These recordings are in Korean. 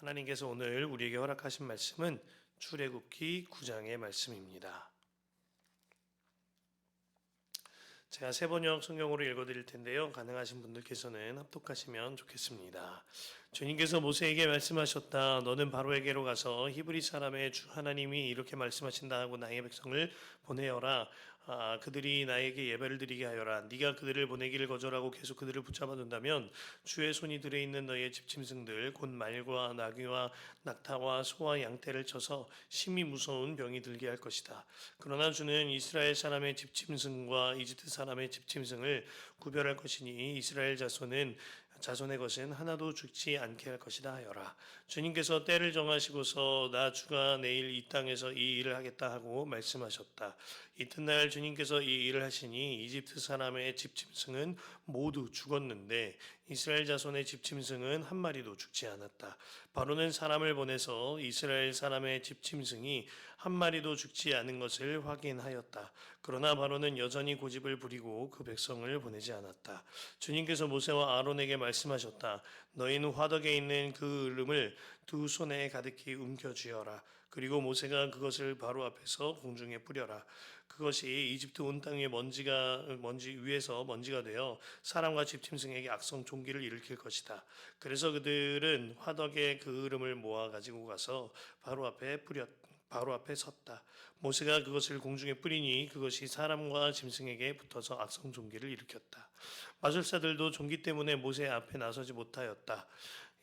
하나님께서 오늘 우리에게 허락하신 말씀은 출애굽기 9장의 말씀입니다. 제가 세 번역 성경으로 읽어드릴 텐데요. 가능하신 분들께서는 합독하시면 좋겠습니다. 주님께서 모세에게 말씀하셨다. 너는 바로에게로 가서 히브리 사람의 주 하나님이 이렇게 말씀하신다 하고 나의 백성을 보내어라. 아, 그들이 나에게 예배를 드리게 하여라. 네가 그들을 보내기를 거절하고 계속 그들을 붙잡아 둔다면 주의 손이 들어 있는 너의 집짐승들 곧 말과 나귀와 낙타와 소와 양떼를 쳐서 심히 무서운 병이 들게 할 것이다. 그러나 주는 이스라엘 사람의 집짐승과 이집트 사람의 집짐승을 구별할 것이니 이스라엘 자손은 자손의 것은 하나도 죽지 않게 할 것이다 하여라. 주님께서 때를 정하시고서 나 주가 내일 이 땅에서 이 일을 하겠다 하고 말씀하셨다. 이튿날 주님께서 이 일을 하시니 이집트 사람의 집짐승은 모두 죽었는데 이스라엘 자손의 집짐승은 한 마리도 죽지 않았다. 바로는 사람을 보내서 이스라엘 사람의 집짐승이 한 마리도 죽지 않은 것을 확인하였다. 그러나 바로는 여전히 고집을 부리고 그 백성을 보내지 않았다. 주님께서 모세와 아론에게 말씀하셨다. 너희는 화덕에 있는 그 얼음을 두 손에 가득히 움켜쥐어라. 그리고 모세가 그것을 바로 앞에서 공중에 뿌려라. 그것이 이집트 온 땅의 먼지가 먼지 위에서 먼지가 되어 사람과 집짐승에게 악성 종기를 일으킬 것이다. 그래서 그들은 화덕에 그 얼음을 모아 가지고 가서 바로 앞에 뿌렸 바로 앞에 섰다. 모세가 그것을 공중에 뿌리니 그것이 사람과 짐승에게 붙어서 악성 종기를 일으켰다. 마술사들도 종기 때문에 모세 앞에 나서지 못하였다.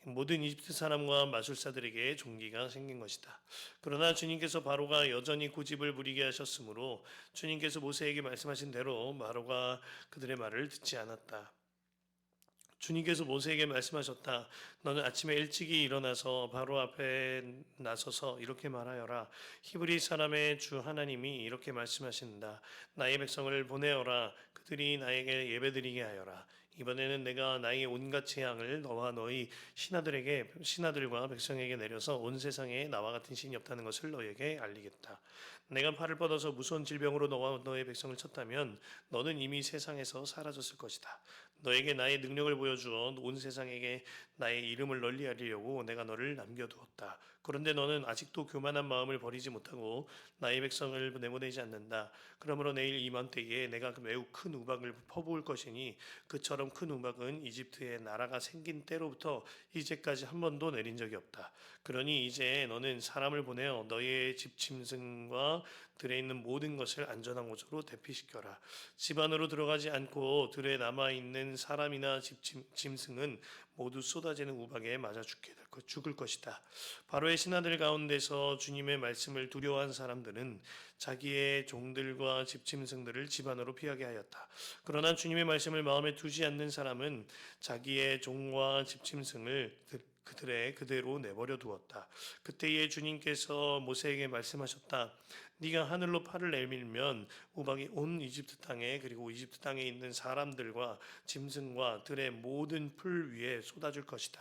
모든 이집트 사람과 마술사들에게 종기가 생긴 것이다. 그러나 주님께서 바로가 여전히 고집을 부리게 하셨으므로 주님께서 모세에게 말씀하신 대로 바로가 그들의 말을 듣지 않았다. 주님께서 모세에게 말씀하셨다. 너는 아침에 일찍이 일어나서 바로 앞에 나서서 이렇게 말하여라. 히브리 사람의 주 하나님이 이렇게 말씀하신다. 나의 백성을 보내어라. 그들이 나에게 예배드리게 하여라. 이번에는 내가 나의 온갖 재앙을 너와 너희 신하들에게 신하들과 백성에게 내려서 온 세상에 나와 같은 신이 없다는 것을 너에게 알리겠다. 내가 팔을 뻗어서 무서운 질병으로 너와 너의 백성을 쳤다면 너는 이미 세상에서 사라졌을 것이다. 너에게 나의 능력을 보여주어 온 세상에게 나의 이름을 널리 알리려고 내가 너를 남겨두었다. 그런데 너는 아직도 교만한 마음을 버리지 못하고 나의 백성을 내보내지 않는다. 그러므로 내일 이맘때에 내가 그 매우 큰 우박을 퍼부을 것이니 그처럼 큰 우박은 이집트의 나라가 생긴 때로부터 이제까지 한 번도 내린 적이 없다. 그러니 이제 너는 사람을 보내어 너의 집 짐승과 들에 있는 모든 것을 안전한 곳으로 대피시켜라. 집 안으로 들어가지 않고 들에 남아 있는 사람이나 집 짐, 짐승은 모두 쏟아지는 우박에 맞아 죽게 될 것, 죽을 것이다. 바로의 신하들 가운데서 주님의 말씀을 두려워한 사람들은 자기의 종들과 집 짐승들을 집 안으로 피하게 하였다. 그러나 주님의 말씀을 마음에 두지 않는 사람은 자기의 종과 집 짐승을 그들의 그대로 내버려 두었다. 그때에 주님께서 모세에게 말씀하셨다. 네가 하늘로 팔을 내밀면 우박이 온 이집트 땅에 그리고 이집트 땅에 있는 사람들과 짐승과 들의 모든 풀 위에 쏟아질 것이다.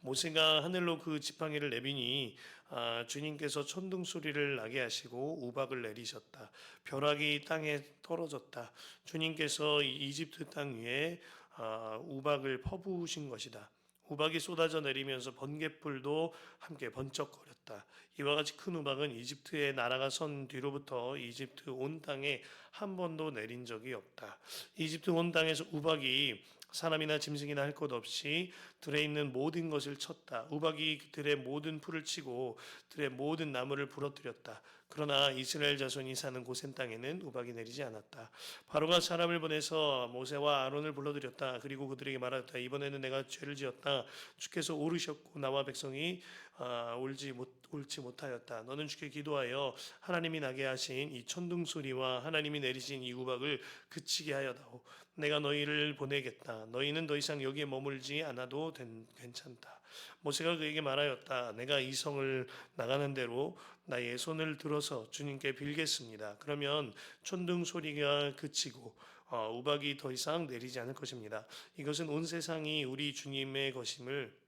모세가 하늘로 그 지팡이를 내비니 아, 주님께서 천둥 소리를 나게 하시고 우박을 내리셨다. 벼락이 땅에 떨어졌다. 주님께서 이 이집트 땅 위에 아, 우박을 퍼부으신 것이다. 우박이 쏟아져 내리면서 번개불도 함께 번쩍거렸다. 이와 같이 큰 우박은 이집트의 나라가 선 뒤로부터 이집트 온 땅에 한 번도 내린 적이 없다. 이집트 온 땅에서 우박이 사람이나 짐승이나 할 것 없이 들에 있는 모든 것을 쳤다. 우박이 들의 모든 풀을 치고 들의 모든 나무를 부러뜨렸다. 그러나 이스라엘 자손이 사는 고센 땅에는 우박이 내리지 않았다. 바로가 사람을 보내서 모세와 아론을 불러들였다. 그리고 그들에게 말하였다. 이번에는 내가 죄를 지었다. 주께서 오르셨고 나와 백성이 아, 올지 못 옳지 못하였다. 너는 주께 기도하여 하나님이 나게 하신 이 천둥 소리와 하나님이 내리신 이 우박을 그치게 하여다오. 내가 너희를 보내겠다. 너희는 더 이상 여기에 머물지 않아도 된, 괜찮다. 모세가 그에게 말하였다. 내가 이 성을 나가는 대로 나의 손을 들어서 주님께 빌겠습니다. 그러면 천둥 소리가 그치고 어, 우박이 더 이상 내리지 않을 것입니다. 이것은 온 세상이 우리 주님의 것임을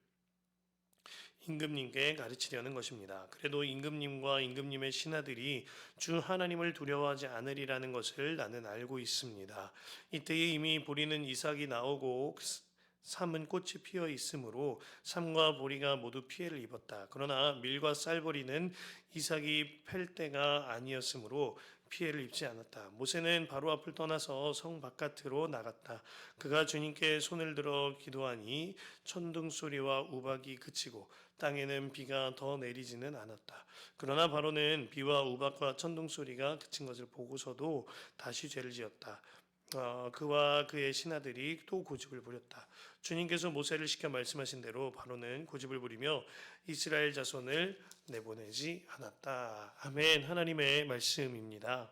임금님께 가르치려는 것입니다. 그래도 임금님과 임금님의 신하들이 주 하나님을 두려워하지 않으리라는 것을 나는 알고 있습니다. 이때에 이미 보리는 이삭이 나오고 삼은 꽃이 피어 있으므로 삼과 보리가 모두 피해를 입었다. 그러나 밀과 쌀보리는 이삭이 팰 때가 아니었으므로 피해를 입지 않았다. 모세는 바로 앞을 떠나서 성 바깥으로 나갔다. 그가 주님께 손을 들어 기도하니 천둥 소리와 우박이 그치고 땅에는 비가 더 내리지는 않았다. 그러나 바로는 비와 우박과 천둥 소리가 그친 것을 보고서도 다시 죄를 지었다. 어, 그와 그의 신하들이 또 고집을 부렸다. 주님께서 모세를 시켜 말씀하신 대로 바로는 고집을 부리며 이스라엘 자손을 내보내지 않았다. 아멘. 하나님의 말씀입니다.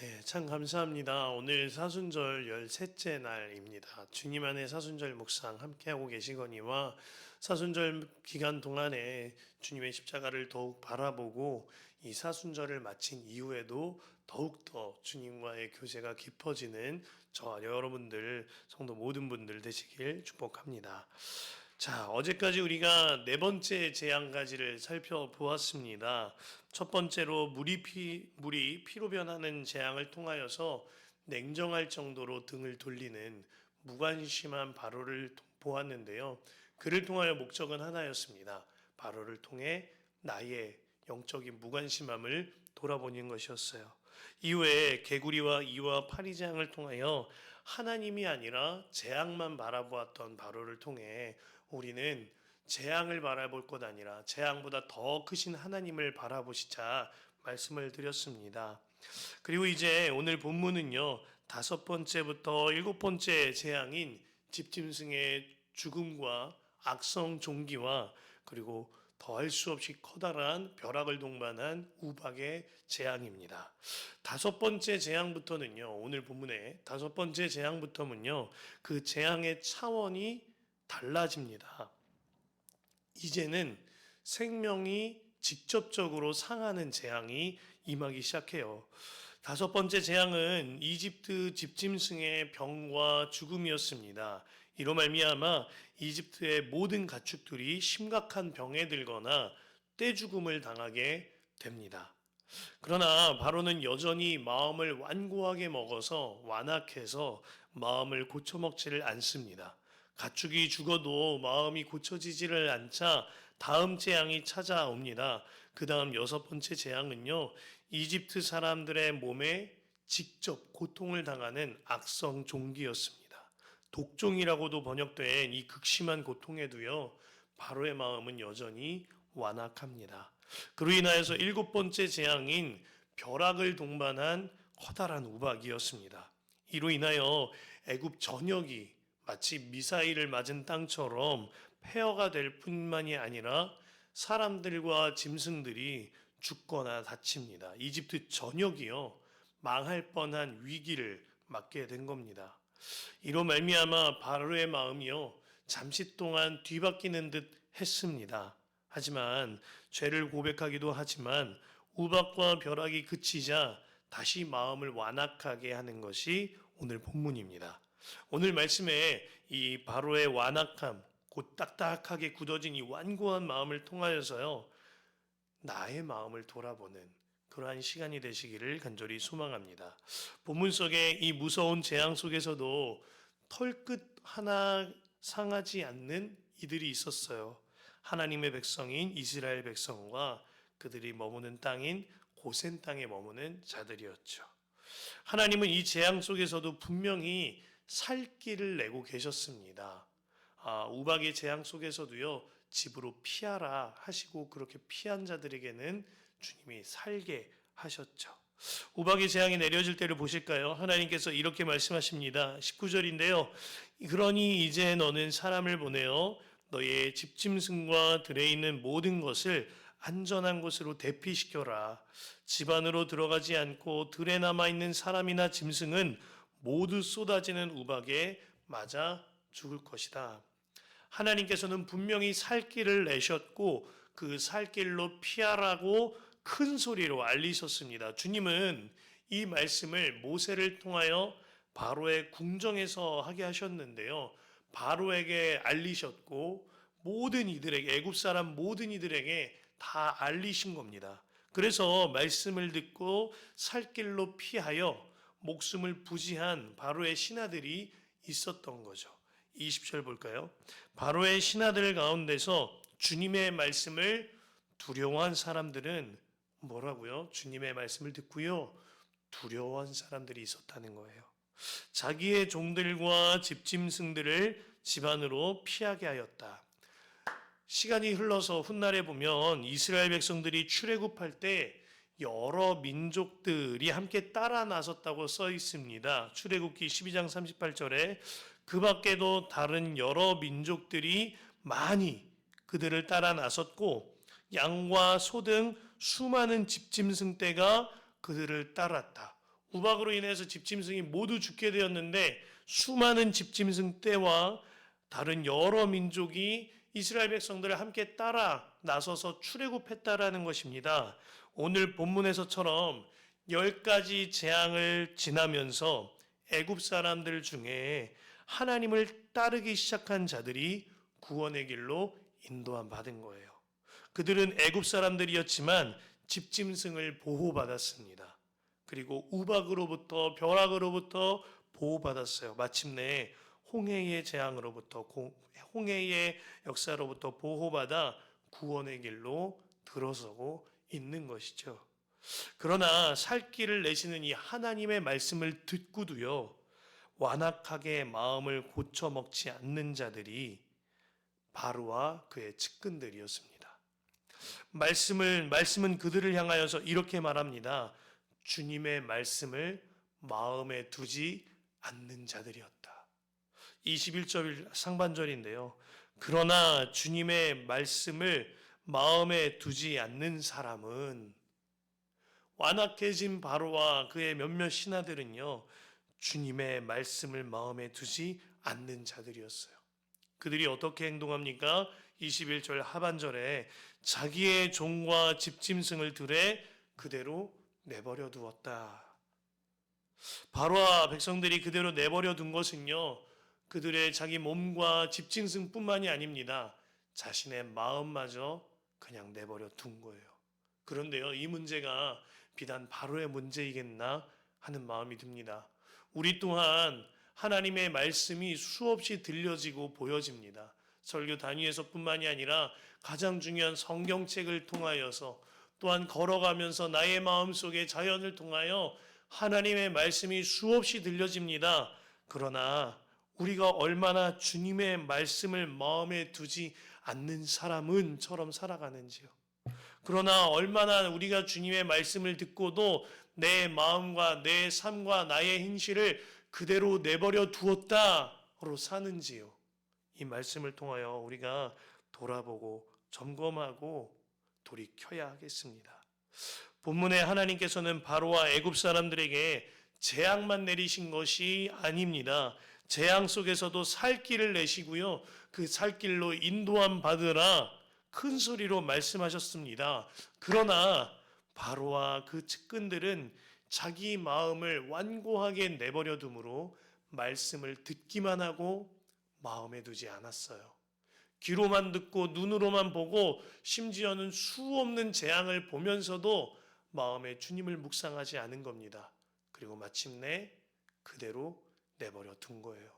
네, 참 감사합니다. 오늘 사순절 열셋째 날입니다. 주님 안에 사순절 묵상 함께하고 계시거니와 사순절 기간 동안에 주님의 십자가를 더욱 바라보고 이 사순절을 마친 이후에도 더욱더 주님과의 교제가 깊어지는 저와 여러분들, 성도 모든 분들 되시길 축복합니다. 자, 어제까지 우리가 네 번째 재앙가지를 살펴보았습니다. 첫 번째로 물이 피, 물이 피로 변하는 재앙을 통하여서 냉정할 정도로 등을 돌리는 무관심한 바로를 보았는데요. 그를 통하여 목적은 하나였습니다. 바로를 통해 나의 영적인 무관심함을 돌아보는 것이었어요. 이후에 개구리와 이와 파리재앙을 통하여 하나님이 아니라 재앙만 바라보았던 바로를 통해 우리는 재앙을 바라볼 것 아니라 재앙보다 더 크신 하나님을 바라보시자 말씀을 드렸습니다. 그리고 이제 오늘 본문은요 다섯 번째부터 일곱 번째 재앙인 집짐승의 죽음과 악성 종기와 그리고 더할 수 없이 커다란 벼락을 동반한 우박의 재앙입니다. 다섯 번째 재앙부터는요, 오늘 본문의 다섯 번째 재앙부터는요, 그 재앙의 차원이 달라집니다. 이제는 생명이 직접적으로 상하는 재앙이 임하기 시작해요. 다섯 번째 재앙은 이집트 집짐승의 병과 죽음이었습니다. 이로 말미암아 이집트의 모든 가축들이 심각한 병에 들거나 떼죽음을 당하게 됩니다. 그러나 바로는 여전히 마음을 완고하게 먹어서 완악해서 마음을 고쳐먹지를 않습니다. 가축이 죽어도 마음이 고쳐지지를 않자 다음 재앙이 찾아옵니다. 그 다음 여섯 번째 재앙은요, 이집트 사람들의 몸에 직접 고통을 당하는 악성 종기였습니다. 독종이라고도 번역된 이 극심한 고통에도요, 바로의 마음은 여전히 완악합니다. 그로 인하여서 일곱 번째 재앙인 벼락을 동반한 커다란 우박이었습니다. 이로 인하여 애굽 전역이 마치 미사일을 맞은 땅처럼 폐허가 될 뿐만이 아니라 사람들과 짐승들이 죽거나 다칩니다. 이집트 전역이요 망할 뻔한 위기를 맞게 된 겁니다. 이로 말미암아 바로의 마음이요 잠시 동안 뒤바뀌는 듯 했습니다. 하지만 죄를 고백하기도 하지만 우박과 벼락이 그치자 다시 마음을 완악하게 하는 것이 오늘 본문입니다. 오늘 말씀에 이 바로의 완악함, 곧 딱딱하게 굳어진 이 완고한 마음을 통하여서요, 나의 마음을 돌아보는 그러한 시간이 되시기를 간절히 소망합니다. 본문 속에 이 무서운 재앙 속에서도 털끝 하나 상하지 않는 이들이 있었어요. 하나님의 백성인 이스라엘 백성과 그들이 머무는 땅인 고센 땅에 머무는 자들이었죠. 하나님은 이 재앙 속에서도 분명히 살 길을 내고 계셨습니다. 아, 우박의 재앙 속에서도요, 집으로 피하라 하시고 그렇게 피한 자들에게는 주님이 살게 하셨죠. 우박의 재앙이 내려질 때를 보실까요? 하나님께서 이렇게 말씀하십니다. 19절인데요. 그러니 이제 너는 사람을 보내어 너의 집짐승과 들에 있는 모든 것을 안전한 곳으로 대피시켜라. 집 안으로 들어가지 않고 들에 남아 있는 사람이나 짐승은 모두 쏟아지는 우박에 맞아 죽을 것이다. 하나님께서는 분명히 살 길을 내셨고 그 살 길로 피하라고 큰 소리로 알리셨습니다. 주님은 이 말씀을 모세를 통하여 바로의 궁정에서 하게 하셨는데요. 바로에게 알리셨고 모든 이들에게 애굽 사람 모든 이들에게 다 알리신 겁니다. 그래서 말씀을 듣고 살 길로 피하여 목숨을 부지한 바로의 신하들이 있었던 거죠. 20절 볼까요? 바로의 신하들 가운데서 주님의 말씀을 두려워한 사람들은 뭐라고요? 주님의 말씀을 듣고요. 두려워한 사람들이 있었다는 거예요. 자기의 종들과 집짐승들을 집안으로 피하게 하였다. 시간이 흘러서 훗날에 보면 이스라엘 백성들이 출애굽할 때 여러 민족들이 함께 따라 나섰다고 써 있습니다. 출애굽기 12장 38절에 그 밖에도 다른 여러 민족들이 많이 그들을 따라 나섰고 양과 소 등 수많은 집짐승 떼가 그들을 따랐다. 우박으로 인해서 집짐승이 모두 죽게 되었는데 수많은 집짐승 떼와 다른 여러 민족이 이스라엘 백성들을 함께 따라 나서서 출애굽했다라는 것입니다. 오늘 본문에서처럼 열 가지 재앙을 지나면서 애굽 사람들 중에 하나님을 따르기 시작한 자들이 구원의 길로 인도함 받은 거예요. 그들은 애굽 사람들이었지만 집짐승을 보호받았습니다. 그리고 우박으로부터 벼락으로부터 보호받았어요. 마침내 홍해의 재앙으로부터 고- 홍해의 역사로부터 보호받아 구원의 길로 들어서고 있는 것이죠. 그러나 살 길을 내시는 이 하나님의 말씀을 듣고도요. 완악하게 마음을 고쳐 먹지 않는 자들이 바로와 그의 측근들이었습니다. 말씀을 말씀은 그들을 향하여서 이렇게 말합니다. 주님의 말씀을 마음에 두지 않는 자들이었다. 21절 상반절인데요. 그러나 주님의 말씀을 마음에 두지 않는 사람은 완악해진 바로와 그의 몇몇 신하들은요. 주님의 말씀을 마음에 두지 않는 자들이었어요. 그들이 어떻게 행동합니까? 21절 하반절에 자기의 종과 집짐승을 들에 그대로 내버려 두었다. 바로와 백성들이 그대로 내버려 둔 것은요. 그들의 자기 몸과 집짐승뿐만이 아닙니다. 자신의 마음마저 그냥 내버려 둔 거예요. 그런데요, 이 문제가 비단 바로의 문제이겠나 하는 마음이 듭니다. 우리 또한 하나님의 말씀이 수없이 들려지고 보여집니다. 설교 단위에서뿐만이 아니라 가장 중요한 성경책을 통하여서 또한 걸어가면서 나의 마음 속에 자연을 통하여 하나님의 말씀이 수없이 들려집니다. 그러나 우리가 얼마나 주님의 말씀을 마음에 두지 않는 사람은처럼 살아가는지요. 그러나 얼마나 우리가 주님의 말씀을 듣고도 내 마음과 내 삶과 나의 행실을 그대로 내버려 두었다로 사는지요. 이 말씀을 통하여 우리가 돌아보고 점검하고 돌이켜야 하겠습니다. 본문에 하나님께서는 바로와 애굽 사람들에게 재앙만 내리신 것이 아닙니다. 재앙 속에서도 살 길을 내시고요. 그 살 길로 인도함 받으라 큰 소리로 말씀하셨습니다. 그러나 바로와 그 측근들은 자기 마음을 완고하게 내버려 두므로 말씀을 듣기만 하고 마음에 두지 않았어요. 귀로만 듣고 눈으로만 보고 심지어는 수 없는 재앙을 보면서도 마음에 주님을 묵상하지 않은 겁니다. 그리고 마침내 그대로 내버려 둔 거예요.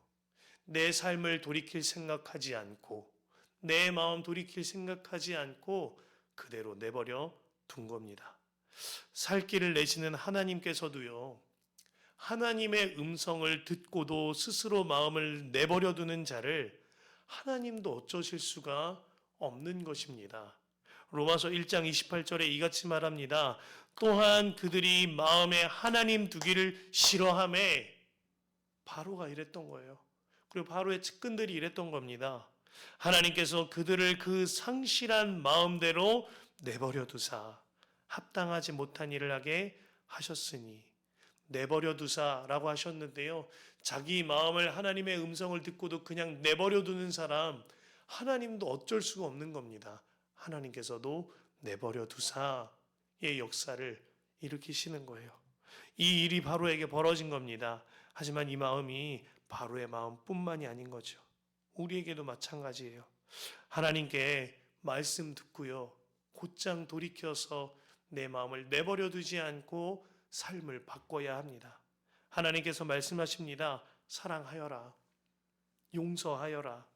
내 삶을 돌이킬 생각하지 않고 내 마음 돌이킬 생각하지 않고 그대로 내버려 둔 겁니다. 살 길을 내시는 하나님께서도요. 하나님의 음성을 듣고도 스스로 마음을 내버려 두는 자를 하나님도 어쩌실 수가 없는 것입니다. 로마서 1장 28절에 이같이 말합니다. 또한 그들이 마음에 하나님 두기를 싫어함에 바로가 이랬던 거예요. 그리고 바로의 측근들이 이랬던 겁니다. 하나님께서 그들을 그 상실한 마음대로 내버려 두사 합당하지 못한 일을 하게 하셨으니 내버려 두사라고 하셨는데요. 자기 마음을 하나님의 음성을 듣고도 그냥 내버려 두는 사람 하나님도 어쩔 수가 없는 겁니다. 하나님께서도 내버려 두사의 역사를 일으키시는 거예요. 이 일이 바로에게 벌어진 겁니다. 하지만 이 마음이 바로의 마음뿐만이 아닌 거죠. 우리에게도 마찬가지예요. 하나님께 말씀 듣고요. 곧장 돌이켜서 내 마음을 내버려 두지 않고 삶을 바꿔야 합니다. 하나님께서 말씀하십니다. 사랑하여라. 용서하여라.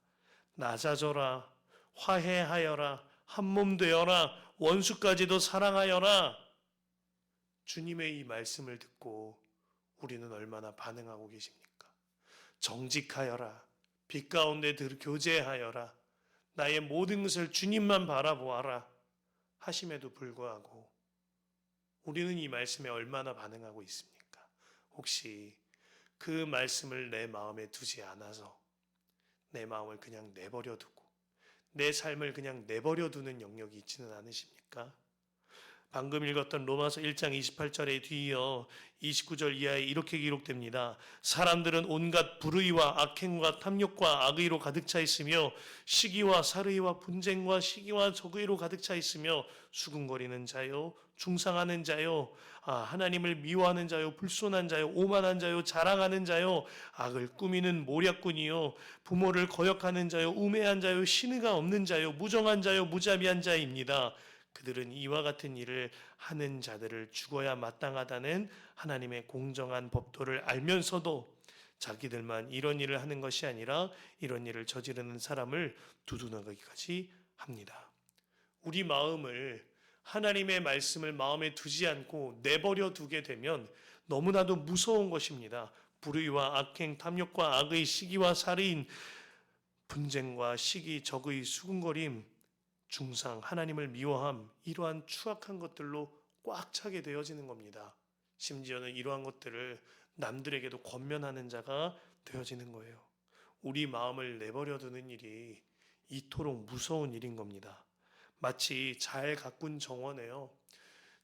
낮아져라. 화해하여라. 한몸 되어라. 원수까지도 사랑하여라. 주님의 이 말씀을 듣고 우리는 얼마나 반응하고 계십니까? 정직하여라. 빛 가운데 들 교제하여라. 나의 모든 것을 주님만 바라보아라. 하심에도 불구하고 우리는 이 말씀에 얼마나 반응하고 있습니까? 혹시 그 말씀을 내 마음에 두지 않아서 내 마음을 그냥 내버려 두고 내 삶을 그냥 내버려 두는 영역이 있지는 않으십니까? 방금 읽었던 로마서 1장 28절에 뒤이어 29절 이하에 이렇게 기록됩니다. 사람들은 온갖 불의와 악행과 탐욕과 악의로 가득 차 있으며 시기와 살의와 분쟁과 시기와 적의로 가득 차 있으며 수군거리는 자요 중상하는 자요 아, 하나님을 미워하는 자요 불손한 자요 오만한 자요 자랑하는 자요 악을 꾸미는 모략꾼이요 부모를 거역하는 자요 우매한 자요 신의가 없는 자요 무정한 자요 무자비한 자입니다. 그들은 이와 같은 일을 하는 자들을 죽어야 마땅하다는 하나님의 공정한 법도를 알면서도 자기들만 이런 일을 하는 것이 아니라 이런 일을 저지르는 사람을 두둔하기까지 합니다. 우리 마음을 하나님의 말씀을 마음에 두지 않고 내버려 두게 되면 너무나도 무서운 것입니다. 불의와 악행, 탐욕과 악의, 시기와 살인, 분쟁과 시기, 적의, 수군거림, 중상, 하나님을 미워함, 이러한 추악한 것들로 꽉 차게 되어지는 겁니다. 심지어는 이러한 것들을 남들에게도 권면하는 자가 되어지는 거예요. 우리 마음을 내버려 두는 일이 이토록 무서운 일인 겁니다. 마치 잘 가꾼 정원에요.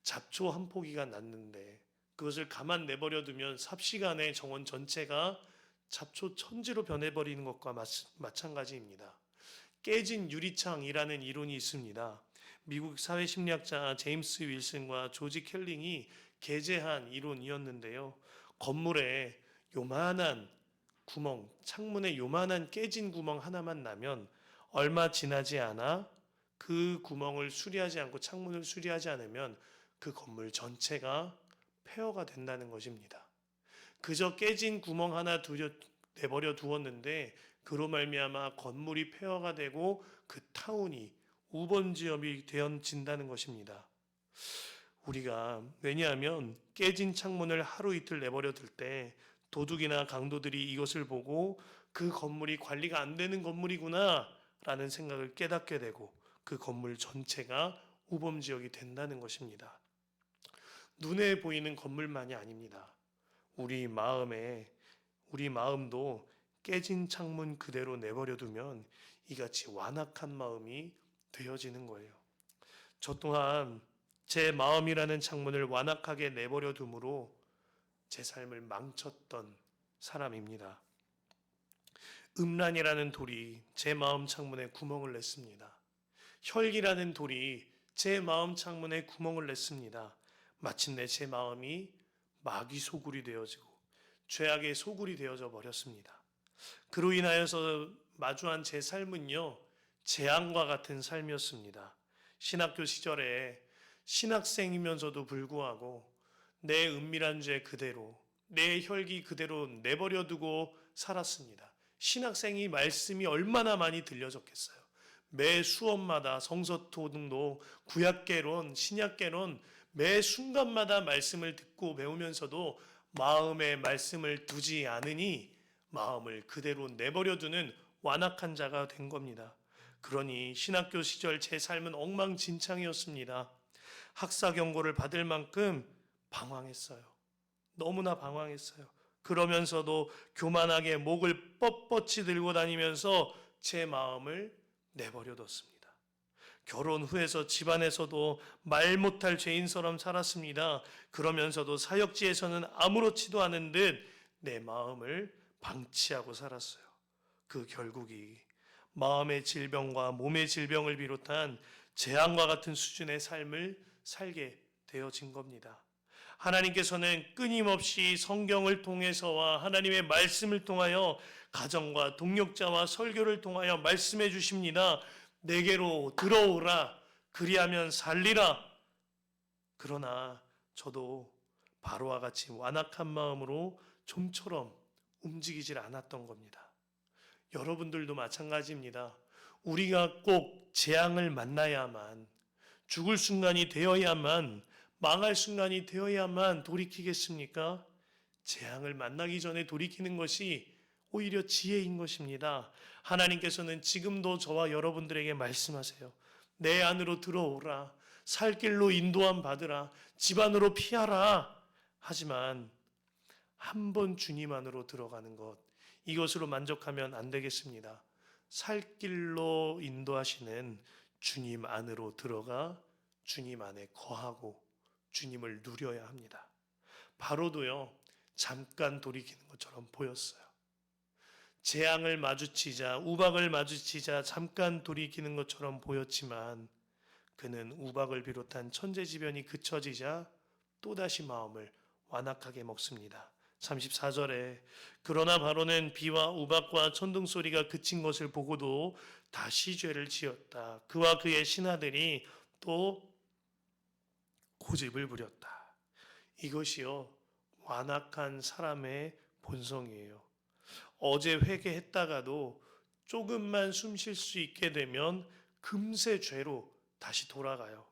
잡초 한 포기가 났는데 그것을 가만 내버려 두면 삽시간에 정원 전체가 잡초 천지로 변해버리는 것과 마찬가지입니다 깨진 유리창이라는 이론이 있습니다. 미국 사회심리학자 제임스 윌슨과 조지 켈링이 게재한 이론이었는데요. 건물에 요만한 구멍, 창문에 요만한 깨진 구멍 하나만 나면 얼마 지나지 않아 그 구멍을 수리하지 않고 창문을 수리하지 않으면 그 건물 전체가 폐허가 된다는 것입니다. 그저 깨진 구멍 하나 두려, 내버려 두었는데 그로 말미암아 건물이 폐허가 되고 그 타운이 우번지역이 되어진다는 것입니다. 우리가 왜냐하면 깨진 창문을 하루 이틀 내버려 둘 때 도둑이나 강도들이 이것을 보고 그 건물이 관리가 안 되는 건물이구나 라는 생각을 깨닫게 되고 그 건물 전체가 우범 지역이 된다는 것입니다. 눈에 보이는 건물만이 아닙니다. 우리 마음에 우리 마음도 깨진 창문 그대로 내버려 두면 이같이 완악한 마음이 되어지는 거예요. 저 또한 제 마음이라는 창문을 완악하게 내버려 둠으로 제 삶을 망쳤던 사람입니다. 음란이라는 돌이 제 마음 창문에 구멍을 냈습니다. 혈기라는 돌이 제 마음 창문에 구멍을 냈습니다. 마침내 제 마음이 마귀 소굴이 되어지고 죄악의 소굴이 되어져 버렸습니다. 그로 인하여서 마주한 제 삶은요, 재앙과 같은 삶이었습니다. 신학교 시절에 신학생이면서도 불구하고 내 은밀한 죄 그대로, 내 혈기 그대로 내버려 두고 살았습니다. 신학생이 말씀이 얼마나 많이 들려졌겠어요. 매 수업마다 성서토등도 구약계론, 신약계론 매 순간마다 말씀을 듣고 배우면서도 마음에 말씀을 두지 않으니 마음을 그대로 내버려 두는 완악한 자가 된 겁니다. 그러니 신학교 시절 제 삶은 엉망진창이었습니다. 학사 경고를 받을 만큼 방황했어요. 너무나 방황했어요. 그러면서도 교만하게 목을 뻣뻣이 들고 다니면서 제 마음을 내버려 뒀습니다. 결혼 후에서 집안에서도 말 못할 죄인처럼 살았습니다. 그러면서도 사역지에서는 아무렇지도 않은 듯 내 마음을 방치하고 살았어요. 그 결국이 마음의 질병과 몸의 질병을 비롯한 재앙과 같은 수준의 삶을 살게 되어진 겁니다. 하나님께서는 끊임없이 성경을 통해서와 하나님의 말씀을 통하여 가정과 동역자와 설교를 통하여 말씀해 주십니다. 내게로 들어오라. 그리하면 살리라. 그러나 저도 바로와 같이 완악한 마음으로 좀처럼 움직이질 않았던 겁니다. 여러분들도 마찬가지입니다. 우리가 꼭 재앙을 만나야만 죽을 순간이 되어야만 망할 순간이 되어야만 돌이키겠습니까? 재앙을 만나기 전에 돌이키는 것이 오히려 지혜인 것입니다. 하나님께서는 지금도 저와 여러분들에게 말씀하세요. 내 안으로 들어오라. 살 길로 인도함 받으라. 집 안으로 피하라. 하지만 한 번 주님 안으로 들어가는 것 이것으로 만족하면 안 되겠습니다. 살 길로 인도하시는 주님 안으로 들어가 주님 안에 거하고 주님을 누려야 합니다. 바로도요, 잠깐 돌이키는 것처럼 보였어요. 재앙을 마주치자, 우박을 마주치자 잠깐 돌이키는 것처럼 보였지만 그는 우박을 비롯한 천재지변이 그쳐지자 또다시 마음을 완악하게 먹습니다. 34절에 그러나 바로는 비와 우박과 천둥 소리가 그친 것을 보고도 다시 죄를 지었다. 그와 그의 신하들이 또 고집을 부렸다. 이것이요 완악한 사람의 본성이에요. 어제 회개했다가도 조금만 숨 쉴 수 있게 되면 금세 죄로 다시 돌아가요.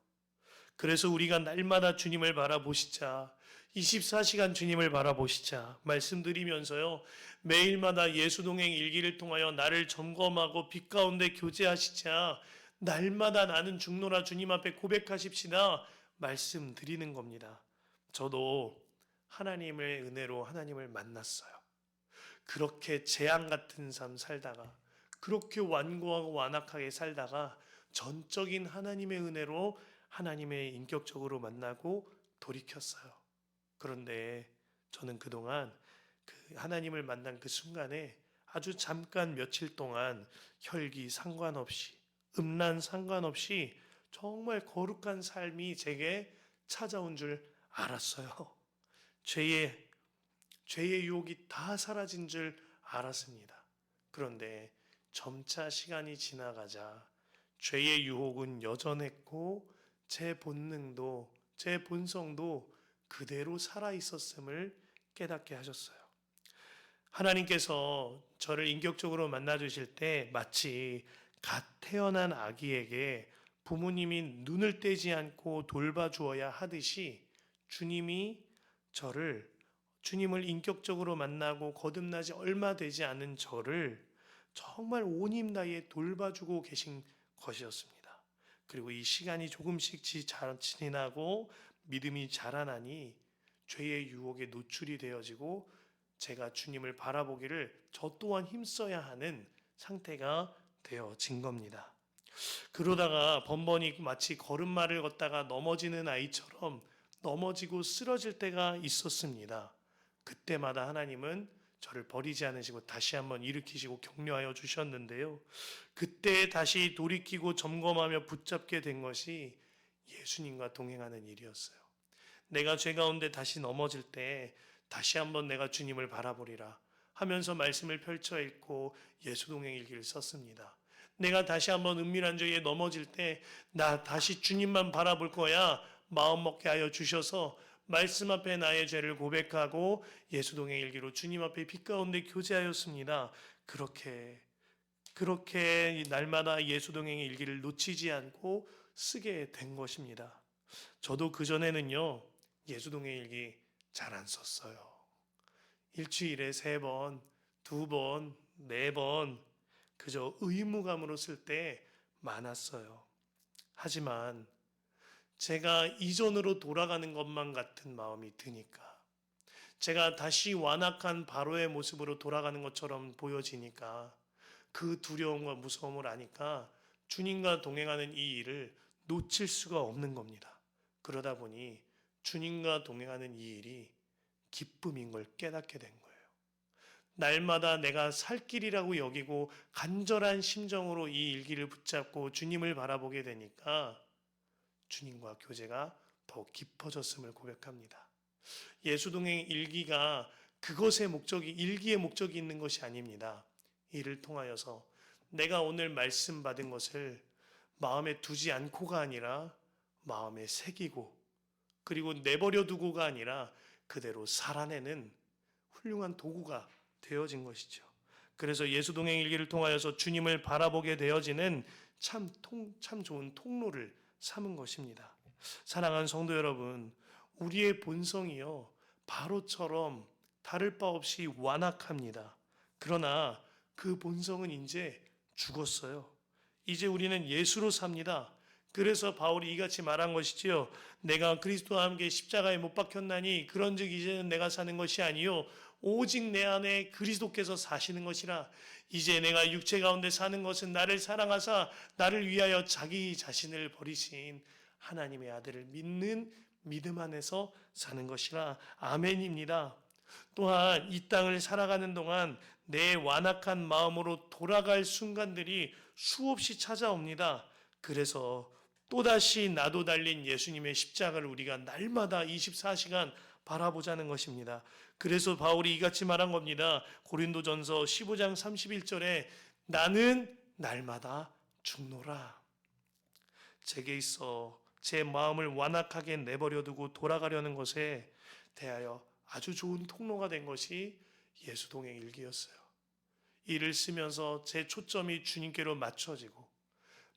그래서 우리가 날마다 주님을 바라보시자 24시간 주님을 바라보시자 말씀드리면서요 매일마다 예수동행 일기를 통하여 나를 점검하고 빛 가운데 교제하시자 날마다 나는 죽노라 주님 앞에 고백하십시다 말씀드리는 겁니다. 저도 하나님의 은혜로 하나님을 만났어요. 그렇게 재앙 같은 삶 살다가 그렇게 완고하고 완악하게 살다가 전적인 하나님의 은혜로 하나님의 인격적으로 만나고 돌이켰어요. 그런데 저는 그동안 그 하나님을 만난 그 순간에 아주 잠깐 며칠 동안 혈기 상관없이 음란 상관없이 정말 거룩한 삶이 제게 찾아온 줄 알았어요. 죄의 죄의 유혹이 다 사라진 줄 알았습니다. 그런데 점차 시간이 지나가자 죄의 유혹은 여전했고 제 본능도 제 본성도 그대로 살아 있었음을 깨닫게 하셨어요. 하나님께서 저를 인격적으로 만나 주실 때 마치 갓 태어난 아기에게 부모님이 눈을 떼지 않고 돌봐주어야 하듯이 주님이 저를 주님을 인격적으로 만나고 거듭나지 얼마 되지 않은 저를 정말 온힘 다해 돌봐주고 계신 것이었습니다. 그리고 이 시간이 조금씩 지나고 믿음이 자라나니 죄의 유혹에 노출이 되어지고 제가 주님을 바라보기를 저 또한 힘써야 하는 상태가 되어진 겁니다. 그러다가 번번이 마치 걸음마를 걷다가 넘어지는 아이처럼 넘어지고 쓰러질 때가 있었습니다. 그때마다 하나님은 저를 버리지 않으시고 다시 한번 일으키시고 격려하여 주셨는데요. 그때 다시 돌이키고 점검하며 붙잡게 된 것이 예수님과 동행하는 일이었어요. 내가 죄 가운데 다시 넘어질 때 다시 한번 내가 주님을 바라보리라 하면서 말씀을 펼쳐 읽고 예수 동행 일기를 썼습니다. 내가 다시 한번 은밀한 죄에 넘어질 때 나 다시 주님만 바라볼 거야 마음 먹게 하여 주셔서 말씀 앞에 나의 죄를 고백하고 예수 동행 일기로 주님 앞에 빛 가운데 교제하였습니다. 그렇게 그렇게 날마다 예수 동행의 일기를 놓치지 않고 쓰게 된 것입니다. 저도 그 전에는요 예수 동행 일기 잘 안 썼어요. 일주일에 세 번, 두 번, 네 번 그저 의무감으로 쓸 때 많았어요. 하지만 제가 이전으로 돌아가는 것만 같은 마음이 드니까 제가 다시 완악한 바로의 모습으로 돌아가는 것처럼 보여지니까 그 두려움과 무서움을 아니까 주님과 동행하는 이 일을 놓칠 수가 없는 겁니다. 그러다 보니 주님과 동행하는 이 일이 기쁨인 걸 깨닫게 된 거예요. 날마다 내가 살 길이라고 여기고 간절한 심정으로 이 일기를 붙잡고 주님을 바라보게 되니까 주님과 교제가 더 깊어졌음을 고백합니다. 예수동행 일기가 그것의 목적이 일기의 목적이 있는 것이 아닙니다. 이를 통하여서 내가 오늘 말씀 받은 것을 마음에 두지 않고가 아니라 마음에 새기고 그리고 내버려 두고가 아니라 그대로 살아내는 훌륭한 도구가 되어진 것이죠. 그래서 예수동행 일기를 통하여서 주님을 바라보게 되어지는 참, 통, 참 좋은 통로를 삼은 것입니다. 사랑하는 성도 여러분, 우리의 본성이요, 바로처럼 다를 바 없이 완악합니다. 그러나 그 본성은 이제 죽었어요. 이제 우리는 예수로 삽니다. 그래서 바울이 이같이 말한 것이지요. 내가 그리스도와 함께 십자가에 못 박혔나니 그런즉 이제는 내가 사는 것이 아니요 오직 내 안에 그리스도께서 사시는 것이라 이제 내가 육체 가운데 사는 것은 나를 사랑하사 나를 위하여 자기 자신을 버리신 하나님의 아들을 믿는 믿음 안에서 사는 것이라 아멘입니다. 또한 이 땅을 살아가는 동안 내 완악한 마음으로 돌아갈 순간들이 수없이 찾아옵니다. 그래서 또다시 나도 달린 예수님의 십자가를 우리가 날마다 24시간 바라보자는 것입니다. 그래서 바울이 이같이 말한 겁니다. 고린도전서 15장 31절에 나는 날마다 죽노라. 제게 있어 제 마음을 완악하게 내버려 두고 돌아가려는 것에 대하여 아주 좋은 통로가 된 것이 예수 동행 일기였어요. 이를 쓰면서 제 초점이 주님께로 맞춰지고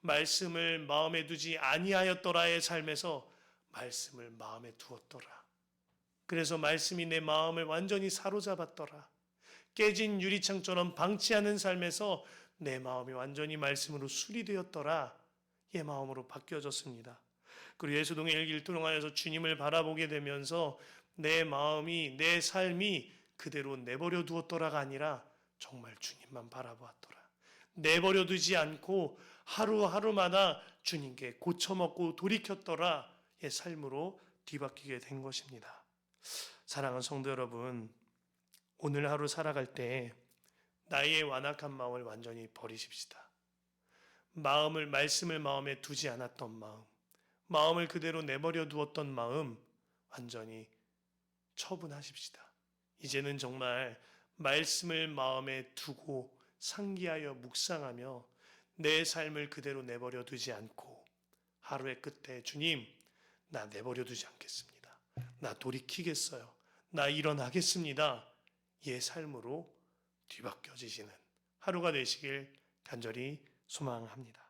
말씀을 마음에 두지 아니하였더라의 삶에서 말씀을 마음에 두었더라. 그래서 말씀이 내 마음을 완전히 사로잡았더라. 깨진 유리창처럼 방치하는 삶에서 내 마음이 완전히 말씀으로 수리되었더라. 의 마음으로 바뀌어졌습니다. 그리고 예수동의 일기를 통하여서 주님을 바라보게 되면서 내 마음이 내 삶이 그대로 내버려 두었더라가 아니라 정말 주님만 바라보았더라. 내버려 두지 않고 하루하루마다 주님께 고쳐먹고 돌이켰더라의 삶으로 뒤바뀌게 된 것입니다. 사랑하는 성도 여러분, 오늘 하루 살아갈 때 나의 완악한 마음을 완전히 버리십시다. 마음을 말씀을 마음에 두지 않았던 마음, 마음을 그대로 내버려 두었던 마음 완전히 처분하십시다. 이제는 정말 말씀을 마음에 두고 상기하여 묵상하며 내 삶을 그대로 내버려 두지 않고 하루의 끝에 주님, 나 내버려 두지 않겠습니다. 나 돌이키겠어요. 나 일어나겠습니다. 예 삶으로 뒤바뀌어지시는 하루가 되시길 간절히 소망합니다.